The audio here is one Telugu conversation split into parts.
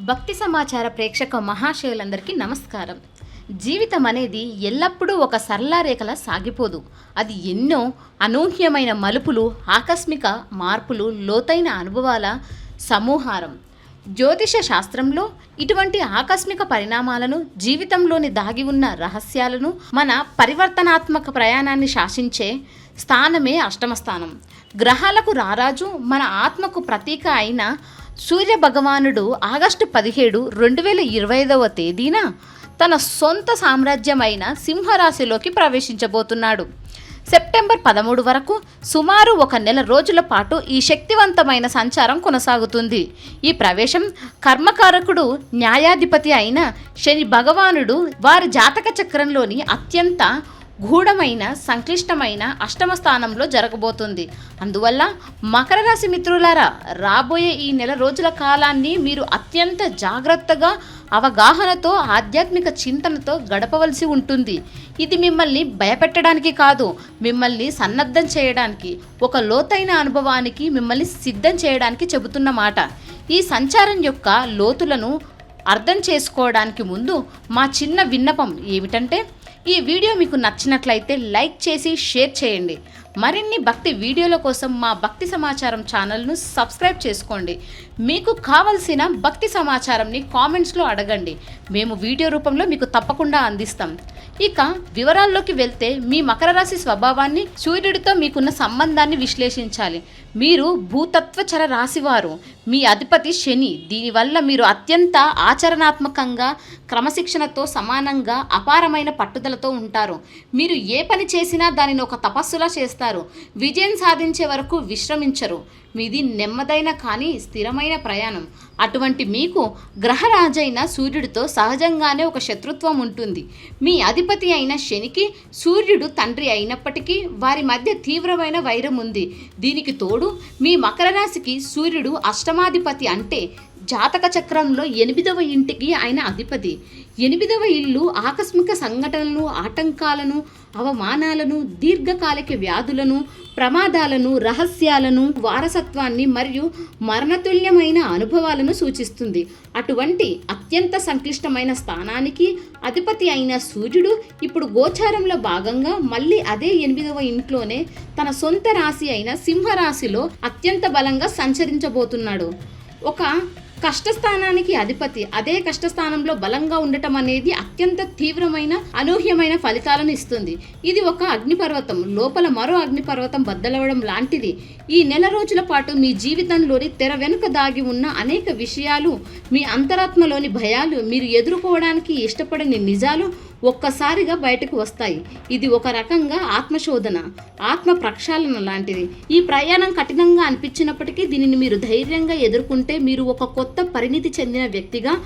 భక్తి సమాచార ప్రేక్షక మహాశయులందరికీ నమస్కారం. జీవితం అనేది ఎల్లప్పుడూ ఒక సరళ రేఖలా సాగిపోదు. అది ఎన్నో అనూహ్యమైన మలుపులు ఆకస్మిక మార్పులు లోతైన అనుభవాల సమూహారం. జ్యోతిష శాస్త్రంలో ఇటువంటి ఆకస్మిక పరిణామాలను జీవితంలోని దాగి ఉన్న రహస్యాలను మన పరివర్తనాత్మక ప్రయాణాన్ని శాసించే స్థానమే అష్టమ స్థానం. గ్రహాలకు రారాజు మన ఆత్మకు ప్రతీక అయిన సూర్య భగవానుడు ఆగస్టు పదిహేడు రెండు వేల ఇరవై ఐదవ తేదీన తన సొంత సామ్రాజ్యమైన సింహరాశిలోకి ప్రవేశించబోతున్నాడు. సెప్టెంబర్ పదమూడు వరకు సుమారు ఒక నెల రోజుల పాటు ఈ శక్తివంతమైన సంచారం కొనసాగుతుంది. ఈ ప్రవేశం కర్మకారకుడు న్యాయాధిపతి అయిన శని భగవానుడు వారి జాతక చక్రంలోని అత్యంత గూఢమైన సంక్లిష్టమైన అష్టమ స్థానంలో జరగబోతుంది. అందువల్ల మకర రాశి మిత్రులారా రాబోయే ఈ నెల రోజుల కాలాన్ని మీరు అత్యంత జాగ్రత్తగా అవగాహనతో ఆధ్యాత్మిక చింతనతో గడపవలసి ఉంటుంది. ఇది మిమ్మల్ని భయపెట్టడానికి కాదు మిమ్మల్ని సన్నద్ధం చేయడానికి ఒక లోతైన అనుభవానికి మిమ్మల్ని సిద్ధం చేయడానికి చెబుతున్న మాట ఈ సంచారం యొక్క లోతులను అర్థం చేసుకోవడానికి ముందు మా చిన్న విన్నపం ఏమిటంటే ఈ వీడియో మీకు నచ్చినట్లయితే లైక్ చేసి షేర్ చేయండి. మరిన్ని భక్తి వీడియోల కోసం మా భక్తి సమాచారం ఛానల్ను సబ్స్క్రైబ్ చేసుకోండి. మీకు కావలసిన భక్తి సమాచారంని కామెంట్స్లో అడగండి. మేము వీడియో రూపంలో మీకు తప్పకుండా అందిస్తాం. ఇక వివరాల్లోకి వెళ్తే మీ మకర రాశి స్వభావాన్ని సూర్యుడితో మీకున్న సంబంధాన్ని విశ్లేషించాలి. మీరు భూతత్వచర రాశివారు. మీ అధిపతి శని. దీనివల్ల మీరు అత్యంత ఆచరణాత్మకంగా క్రమశిక్షణతో సమానంగా అపారమైన పట్టుదలతో ఉంటారు. మీరు ఏ పని చేసినా దానిని ఒక తపస్సులా చేస్తారు. విజయం సాధించే వరకు విశ్రమించరు. మీది నెమ్మదైన కానీ స్థిరమైన ప్రయాణం. అటువంటి మీకు గ్రహరాజైన సూర్యుడితో సహజంగానే ఒక శత్రుత్వం ఉంటుంది. మీ అధిపతి అయిన శనికి సూర్యుడు తండ్రి అయినప్పటికీ వారి మధ్య తీవ్రమైన వైరం ఉంది. దీనికి తోడు మీ మకర రాశికి సూర్యుడు అష్టమాధిపతి అంటే జాతక చక్రంలో ఎనిమిదవ ఇంటికి ఆయన అధిపతి. ఎనిమిదవ ఇల్లు ఆకస్మిక సంఘటనలను ఆటంకాలను అవమానాలను దీర్ఘకాలిక వ్యాధులను ప్రమాదాలను రహస్యాలను వారసత్వాన్ని మరియు మరణతుల్యమైన అనుభవాలను సూచిస్తుంది. అటువంటి అత్యంత సంక్లిష్టమైన స్థానానికి అధిపతి అయిన సూర్యుడు ఇప్పుడు గోచారంలో భాగంగా మళ్ళీ అదే ఎనిమిదవ ఇంట్లోనే తన సొంత రాశి అయిన సింహరాశిలో అత్యంత బలంగా సంచరించబోతున్నాడు. ఒక కష్టస్థానానికి అధిపతి. అదే కష్టస్థానంలో బలంగా ఉండటం అనేది అత్యంత తీవ్రమైన అనూహ్యమైన ఫలితాలను ఇస్తుంది. ఇది ఒక అగ్నిపర్వతం. లోపల మరో అగ్నిపర్వతం బద్దలవడం లాంటిది. ఈ నెల రోజుల పాటు మీ జీవితంలోని తెర వెనుక దాగి ఉన్న అనేక విషయాలు మీ అంతరాత్మలోని భయాలు మీరు ఎదుర్కోవడానికి ఇష్టపడని నిజాలు ఒక్కసారిగా బయటకు వస్తాయి. ఇది ఒక రకంగా ఆత్మశోధన ఆత్మ ప్రక్షాళన లాంటిది. ఈ ప్రయాణం కఠినంగా అనిపించినప్పటికీ దీనిని మీరు ధైర్యంగా ఎదుర్కొంటే మీరు ఒక కొత్త పరిణితి చెందిన వ్యక్తిగా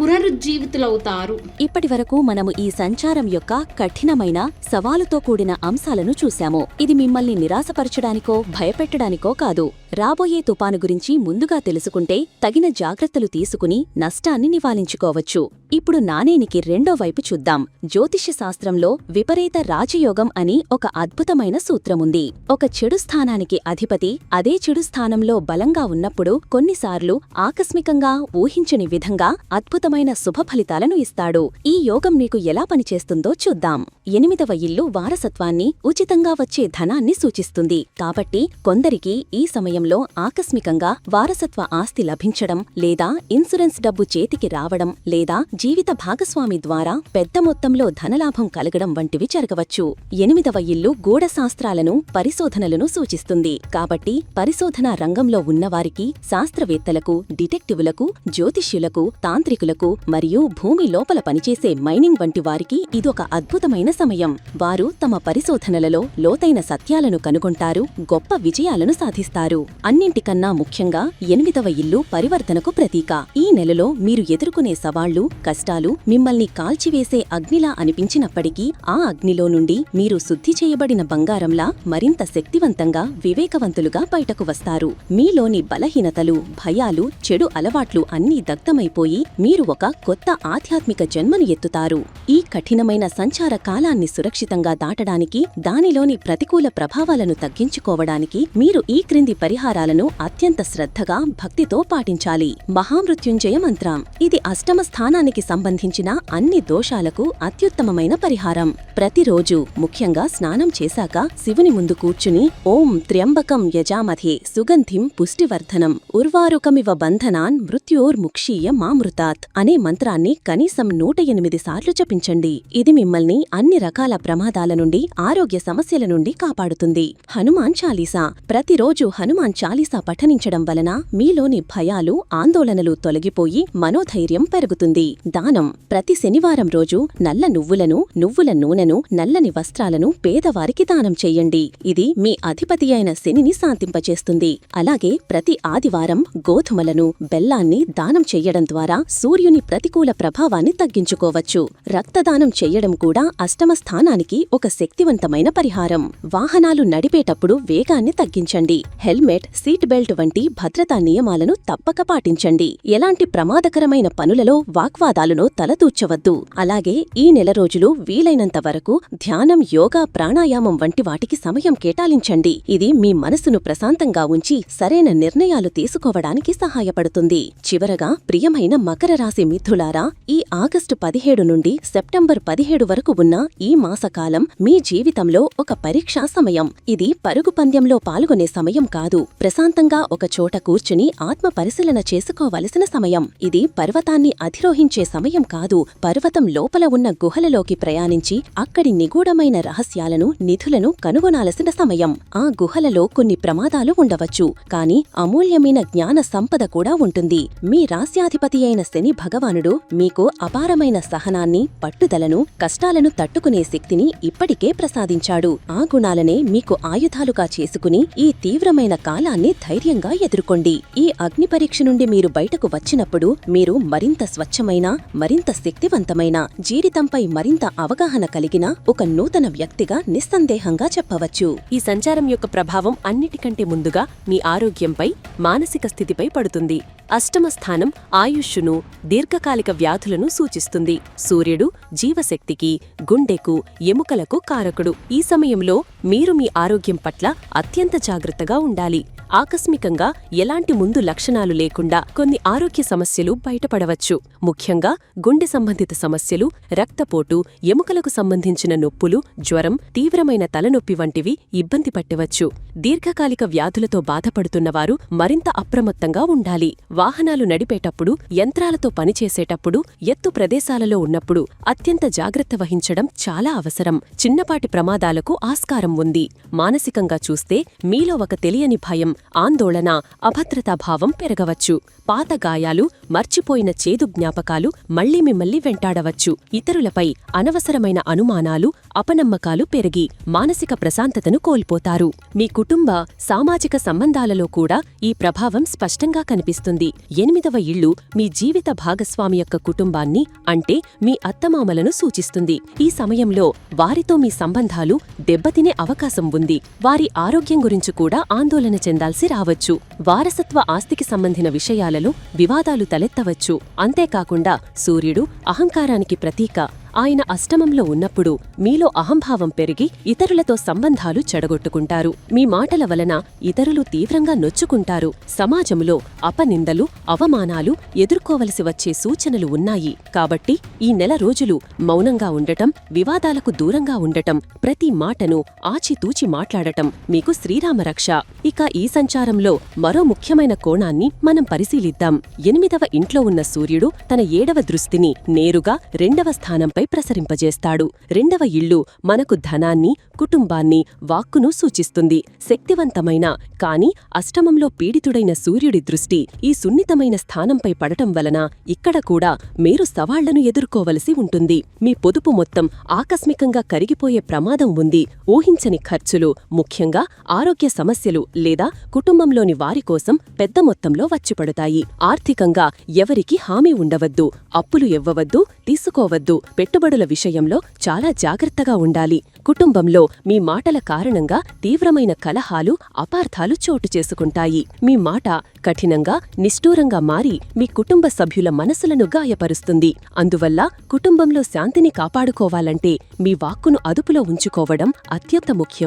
పునరుజ్జీవితులవుతారు. ఇప్పటి వరకు మనము ఈ సంచారం యొక్క కఠినమైన సవాలుతో కూడిన అంశాలను చూశాము. ఇది మిమ్మల్ని నిరాశపరచడానికో భయపెట్టడానికో కాదు. రాబోయే తుపాను గురించి ముందుగా తెలుసుకుంటే తగిన జాగ్రత్తలు తీసుకుని నష్టాన్ని నివారించుకోవచ్చు. ఇప్పుడు నాణేనికి రెండో వైపు చూద్దాం. జ్యోతిష్య శాస్త్రంలో విపరీత రాజయోగం అని ఒక అద్భుతమైన సూత్రముంది. ఒక చెడు స్థానానికి అధిపతి అదే చెడు స్థానంలో బలంగా ఉన్నప్పుడు కొన్నిసార్లు ఆకస్మికంగా ఊహించని విధంగా అద్భుతమైన శుభ ఫలితాలను ఇస్తాడు. ఈ యోగం నీకు ఎలా పనిచేస్తుందో చూద్దాం. ఎనిమిదవ ఇల్లు వారసత్వాన్ని ఉచితంగా వచ్చే ధనాన్ని సూచిస్తుంది. కాబట్టి కొందరికి ఈ సమయం సమయంలో ఆకస్మికంగా వారసత్వ ఆస్తి లభించడం లేదా ఇన్సూరెన్స్ డబ్బు చేతికి రావడం లేదా జీవిత భాగస్వామి ద్వారా పెద్ద మొత్తంలో ధనలాభం కలగడం వంటివి జరగవచ్చు. ఎనిమిదవ ఇల్లు గూఢశాస్త్రాలను పరిశోధనలను సూచిస్తుంది. కాబట్టి పరిశోధనా రంగంలో ఉన్నవారికి శాస్త్రవేత్తలకు డిటెక్టివులకు జ్యోతిష్యులకు తాంత్రికులకు మరియు భూమి లోపల పనిచేసే మైనింగ్ వంటి వారికి ఇదొక అద్భుతమైన సమయం. వారు తమ పరిశోధనలలో లోతైన సత్యాలను కనుగొంటారు గొప్ప విజయాలను సాధిస్తారు. అన్నింటికన్నా ముఖ్యంగా ఎనిమిదవ ఇల్లు పరివర్తనకు ప్రతీక. ఈ నెలలో మీరు ఎదుర్కొనే సవాళ్ళు కష్టాలు మిమ్మల్ని కాల్చివేసే అగ్నిలా అనిపించినప్పటికీ ఆ అగ్నిలో నుండి మీరు శుద్ధి చేయబడిన బంగారంలా మరింత శక్తివంతంగా వివేకవంతులుగా బయటకు వస్తారు. మీలోని బలహీనతలు భయాలు చెడు అలవాట్లు అన్నీ దగ్ధమైపోయి మీరు ఒక కొత్త ఆధ్యాత్మిక జన్మను ఎత్తుతారు. ఈ కఠినమైన సంచార కాలాన్ని సురక్షితంగా దాటడానికి దానిలోని ప్రతికూల ప్రభావాలను తగ్గించుకోవడానికి మీరు ఈ క్రింది పరిహారం పరిహారాలను అత్యంత శ్రద్ధగా భక్తితో పాటించాలి. మహామృత్యుంజయ మంత్రం. ఇది అష్టమ స్థానానికి సంబంధించిన అన్ని దోషాలకు అత్యుత్తమమైన పరిహారం. ప్రతిరోజు ముఖ్యంగా స్నానం చేశాక శివుని ముందు కూర్చుని ఓం త్ర్యంబకం యజామధే సుగంధిం పుష్టివర్ధనం ఉర్వారుకమివ బంధనాన్ మృత్యోర్ముక్షీయ మామృతాత్ అనే మంత్రాన్ని కనీసం నూట ఎనిమిది సార్లు జపించండి. ఇది మిమ్మల్ని అన్ని రకాల ప్రమాదాల నుండి ఆరోగ్య సమస్యల నుండి కాపాడుతుంది. హనుమాన్ చాలీసా. ప్రతిరోజు హనుమాన్ చాలీసా పఠనించడం వలన మీలోని భయాలు ఆందోళనలు తొలగిపోయి మనోధైర్యం పెరుగుతుంది. దానం. ప్రతి శనివారం రోజు నల్ల నువ్వులను నువ్వుల నూనెను నల్లని వస్త్రాలను పేదవారికి దానం చెయ్యండి ఇది మీ అధిపతి అయిన శనిని శాంతింపచేస్తుంది. అలాగే ప్రతి ఆదివారం గోధుమలను బెల్లాన్ని దానం చెయ్యడం ద్వారా సూర్యుని ప్రతికూల ప్రభావాన్ని తగ్గించుకోవచ్చు. రక్తదానం చెయ్యడం కూడా అష్టమ స్థానానికి ఒక శక్తివంతమైన పరిహారం. వాహనాలు నడిపేటప్పుడు వేగాన్ని తగ్గించండి. హెల్మెట్ సీట్ బెల్ట్ వంటి భద్రతా నియమాలను తప్పక పాటించండి. ఎలాంటి ప్రమాదకరమైన పనులలో వాగ్వాదాలను తలదూర్చవద్దు. అలాగే ఈ నెల రోజులు వీలైనంత వరకు ధ్యానం యోగా ప్రాణాయామం వంటి వాటికి సమయం కేటాయించండి. ఇది మీ మనసును ప్రశాంతంగా ఉంచి సరైన నిర్ణయాలు తీసుకోవడానికి సహాయపడుతుంది. చివరగా ప్రియమైన మకర రాశి మిథులారా ఈ ఆగస్టు పదిహేడు నుండి సెప్టెంబర్ పదిహేడు వరకు ఉన్న ఈ మాసకాలం మీ జీవితంలో ఒక పరీక్షా సమయం. ఇది పరుగు పందెంలో పాల్గొనే సమయం కాదు. ప్రశాంతంగా ఒక చోట కూర్చుని ఆత్మ పరిశీలన చేసుకోవలసిన సమయం. ఇది పర్వతాన్ని అధిరోహించే సమయం కాదు. పర్వతం లోపల ఉన్న గుహలలోకి ప్రయాణించి అక్కడి నిగూఢమైన రహస్యాలను నిధులను కనుగొనాల్సిన సమయం. ఆ గుహలలో కొన్ని ప్రమాదాలు ఉండవచ్చు. కాని అమూల్యమైన జ్ఞాన సంపద కూడా ఉంటుంది. మీ రాస్యాధిపతి అయిన శని భగవానుడు మీకు అపారమైన సహనాన్ని పట్టుదలను కష్టాలను తట్టుకునే శక్తిని ఇప్పటికే ప్రసాదించాడు. ఆ గుణాలనే మీకు ఆయుధాలుగా చేసుకుని ఈ తీవ్రమైన కాలాన్ని ధైర్యంగా ఎదుర్కొండి. ఈ అగ్ని పరీక్ష నుండి మీరు బయటకు వచ్చినప్పుడు మీరు మరింత స్వచ్ఛమైన మరింత శక్తివంతమైన జీవితంపై మరింత అవగాహన కలిగిన ఒక నూతన వ్యక్తిగా నిస్సందేహంగా చెప్పవచ్చు. ఈ సంచారం యొక్క ప్రభావం అన్నిటికంటే ముందుగా మీ ఆరోగ్యంపై మానసిక స్థితిపై పడుతుంది. అష్టమ స్థానం ఆయుష్షును దీర్ఘకాలిక వ్యాధులను సూచిస్తుంది. సూర్యుడు జీవశక్తికి గుండెకు ఎముకలకు కారకుడు. ఈ సమయంలో మీరు మీ ఆరోగ్యం పట్ల అత్యంత జాగ్రత్తగా ఉండాలి. ఆకస్మికంగా ఎలాంటి ముందు లక్షణాలు లేకుండా కొన్ని ఆరోగ్య సమస్యలు బయటపడవచ్చు. ముఖ్యంగా గుండె సంబంధిత సమస్యలు రక్తపోటు ఎముకలకు సంబంధించిన నొప్పులు జ్వరం తీవ్రమైన తలనొప్పి వంటివి ఇబ్బంది పట్టవచ్చు. దీర్ఘకాలిక వ్యాధులతో బాధపడుతున్నవారు మరింత అప్రమత్తంగా ఉండాలి. వాహనాలు నడిపేటప్పుడు యంత్రాలతో పనిచేసేటప్పుడు ఎత్తు ప్రదేశాలలో ఉన్నప్పుడు అత్యంత జాగ్రత్త వహించడం చాలా అవసరం. చిన్నపాటి ప్రమాదాలకు ఆస్కారం ఉంది. మానసికంగా చూస్తే మీలో ఒక తెలియని భయం ఆందోళన అభద్రతాభావం పెరగవచ్చు. పాత గాయాలు మర్చిపోయిన చేదు జ్ఞాపకాలు మళ్ళీ మిమ్మల్ని వెంటాడవచ్చు. ఇతరులపై అనవసరమైన అనుమానాలు అపనమ్మకాలు పెరిగి మానసిక ప్రశాంతతను కోల్పోతారు. మీ కుటుంబ సామాజిక సంబంధాలలో కూడా ఈ ప్రభావం స్పష్టంగా కనిపిస్తుంది. ఎనిమిదవ ఇళ్ళు మీ జీవిత భాగస్వామి యొక్క కుటుంబాన్ని అంటే మీ అత్తమామలను సూచిస్తుంది. ఈ సమయంలో వారితో మీ సంబంధాలు దెబ్బతినే అవకాశం ఉంది. వారి ఆరోగ్యం గురించి కూడా ఆందోళన చెందాల్సి రావచ్చు. వారసత్వ ఆస్తికి సంబంధించిన విషయాలలో వివాదాలు తలెత్తవచ్చు. అంతేకాకుండా సూర్యుడు అహంకారానికి ప్రతీక. ఆయన అష్టమంలో ఉన్నప్పుడు మీలో అహంభావం పెరిగి ఇతరులతో సంబంధాలు చెడగొట్టుకుంటారు. మీ మాటల వలన ఇతరులు తీవ్రంగా నొచ్చుకుంటారు. సమాజంలో అపనిందలు అవమానాలు ఎదుర్కోవలసి వచ్చే సూచనలు ఉన్నాయి. కాబట్టి ఈ నెల రోజులు మౌనంగా ఉండటం వివాదాలకు దూరంగా ఉండటం ప్రతి మాటను ఆచితూచి మాట్లాడటం మీకు శ్రీరామరక్ష ఇక ఈ సంచారంలో మరో ముఖ్యమైన కోణాన్ని మనం పరిశీలిద్దాం. ఎనిమిదవ ఇంట్లో ఉన్న సూర్యుడు తన ఏడవ దృష్టిని నేరుగా రెండవ స్థానంపై మనపై ప్రసరింపజేస్తాడు. రెండవ ఇల్లు మనకు ధనాన్ని కుటుంబాన్ని వాక్కును సూచిస్తుంది. శక్తివంతమైన కాని అష్టమంలో పీడితుడైన సూర్యుడి దృష్టి ఈ సున్నితమైన స్థానంపై పడటం వలన ఇక్కడ కూడా మీరు సవాళ్ళను ఎదుర్కోవలసి ఉంటుంది. మీ పొదుపు మొత్తం ఆకస్మికంగా కరిగిపోయే ప్రమాదం ఉంది. ఊహించని ఖర్చులు ముఖ్యంగా ఆరోగ్య సమస్యలు లేదా కుటుంబంలోని వారి కోసం పెద్ద మొత్తంలో వచ్చిపడతాయి. ఆర్థికంగా ఎవరికి హామీ ఉండవద్దు. అప్పులు ఇవ్వవద్దు తీసుకోవద్దు పెట్టుబడుల విషయంలో చాలా జాగ్రత్తగా ఉండాలి. కుటుంబంలో మీ మాటల కారణంగా తీవ్రమైన కలహాలు అపార్థాలు చోటు చేసుకుంటాయి. మీ మాట కఠినంగా నిష్ఠూరంగా మారి మీ కుటుంబ సభ్యుల మనసులను గాయపరుస్తుంది. అందువల్ల కుటుంబంలో శాంతిని కాపాడుకోవాలంటే మీ వాక్కును అదుపులో ఉంచుకోవడం అత్యంత ముఖ్యం.